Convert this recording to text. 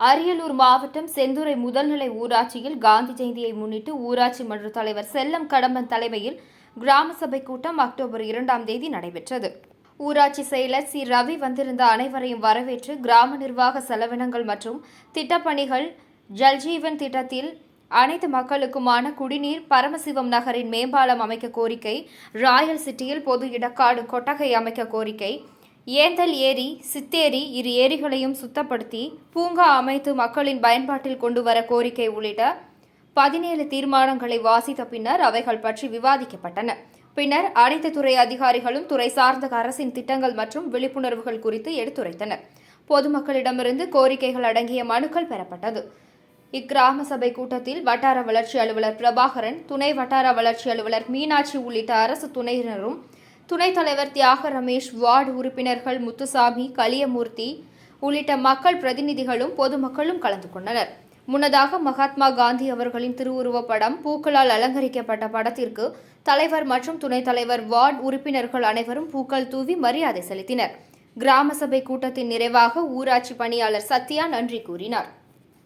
அரியலூர் மாவட்டம் செந்துறை முதல்நிலை ஊராட்சியில் காந்தி ஜெயந்தியை முன்னிட்டு ஊராட்சி மன்ற தலைவர் செல்லம் கடம்பன் தலைமையில் கிராம சபை கூட்டம் அக்டோபர் இரண்டாம் தேதி நடைபெற்றது. ஊராட்சி செயலர் சி. ரவி வந்திருந்த அனைவரையும் வரவேற்று கிராம நிர்வாக செலவினங்கள் மற்றும் திட்டப்பணிகள் ஜல்ஜீவன் திட்டத்தில் அனைத்து மக்களுக்குமான குடிநீர் பரமசிவம் நகரின் மேம்பாலம் அமைக்க கோரிக்கை ராயல் சிட்டியில் பொது இடக்காடு கொட்டகை அமைக்க கோரிக்கை ஏந்தல் ஏரி சித்தேரி இரு ஏரிகளையும் சுத்தப்படுத்தி பூங்கா அமைத்து மக்களின் பயன்பாட்டில் கொண்டு வர கோரிக்கை உள்ளிட்ட பதினேழு தீர்மானங்களை வாசித்த பின்னர் அவைகள் பற்றி விவாதிக்கப்பட்டன. பின்னர் அனைத்து துறை அதிகாரிகளும் துறை சார்ந்த அரசின் திட்டங்கள் மற்றும் விழிப்புணர்வுகள் குறித்து எடுத்துரைத்தனர். பொதுமக்களிடமிருந்து கோரிக்கைகள் அடங்கிய மனுக்கள் பெறப்பட்டது. இக்கிராம சபை கூட்டத்தில் வட்டார வளர்ச்சி அலுவலர் பிரபாகரன் துணை வட்டார வளர்ச்சி அலுவலர் மீனாட்சி உள்ளிட்ட அரசு துணையினரும் துணைத் தலைவர் தியாக ரமேஷ் வார்டு உறுப்பினர்கள் முத்துசாமி கலியமூர்த்தி உள்ளிட்ட மக்கள் பிரதிநிதிகளும் பொதுமக்களும் கலந்து கொண்டனர். முன்னதாக மகாத்மா காந்தி அவர்களின் திருவுருவப் படம் பூக்களால் அலங்கரிக்கப்பட்ட படத்திற்கு தலைவர் மற்றும் துணைத் தலைவர் வார்டு உறுப்பினர்கள் அனைவரும் பூக்கள் தூவி மரியாதை செலுத்தினர். கிராம சபை கூட்டத்தின் நிறைவாக ஊராட்சி பணியாளர் சத்யா நன்றி கூறினார்.